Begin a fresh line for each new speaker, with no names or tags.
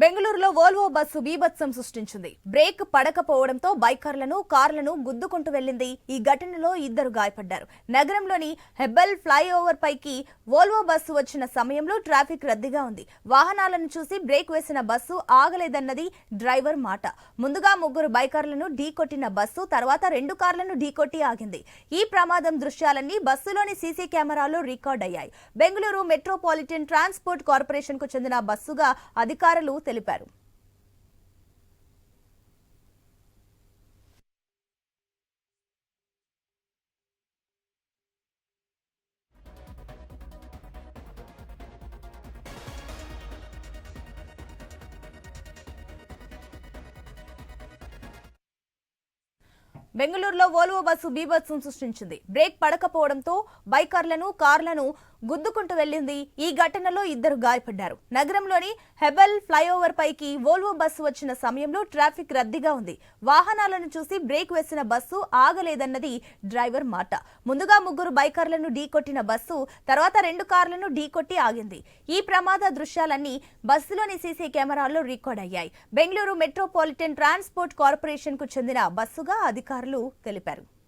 బెంగళూరులో Volvo bus బీభత్సం సృష్టించింది. బ్రేక్ పడకపోవడంతో బైకర్లను కార్లను గుద్దుకుంటూ వెళ్ళింది ఈ ఘటనలో ఇద్దరు గాయపడ్డారు. నగరంలోని హెబ్బల్ ఫ్లైఓవర్ పైకి వోల్వో బస్సు వచ్చిన సమయంలో ట్రాఫిక్ రద్దీగా ఉంది. వాహనాలను చూసి బ్రేక్ వేసిన బస్సు ఆగలేదన్నది డ్రైవర్ మాట. ముందుగా ముగ్గురు బైకర్లను ఢీకొట్టిన బస్సు తర్వాత రెండు కార్లను ఢీకొట్టి ఆగింది. ఈ ప్రమాదం దృశ్యాలన్నీ బస్సులోని సీసీ కెమెరాలో రికార్డ్ అయ్యాయి. బెంగళూరు మెట్రోపాలిటన్ ట్రాన్స్పోర్ట్ కార్పొరేషన్కు చెందిన బస్సుగా అధికారులు తెలిపారు. బెంగళూరులో వోల్వో బస్సు బీభత్సం సృష్టించింది. బ్రేక్ పడకపోవడంతో బైకర్లను కార్లను గుద్దుకుంటూ వెళ్ళింది ఈ ఘటనలో ఇద్దరు గాయపడ్డారు. నగరంలోని హెబెల్ ఫ్లైఓవర్ పైకి వోల్వో బస్సు వచ్చిన సమయంలో ట్రాఫిక్ రద్దీగా ఉంది. వాహనాలను చూసి బ్రేక్ వేసిన బస్సు ఆగలేదన్నది డ్రైవర్ మాట. ముందుగా ముగ్గురు బైకర్లను ఢీకొట్టిన బస్సు తర్వాత రెండు కార్లను ఢీకొట్టి ఆగింది. ఈ ప్రమాద దృశ్యాలన్నీ బస్సులోని సీసీ కెమెరాల్లో రికార్డ్ అయ్యాయి. బెంగళూరు మెట్రోపాలిటన్ ట్రాన్స్పోర్ట్ కార్పొరేషన్కు చెందిన బస్సుగా అధికారులు తెలిపారు.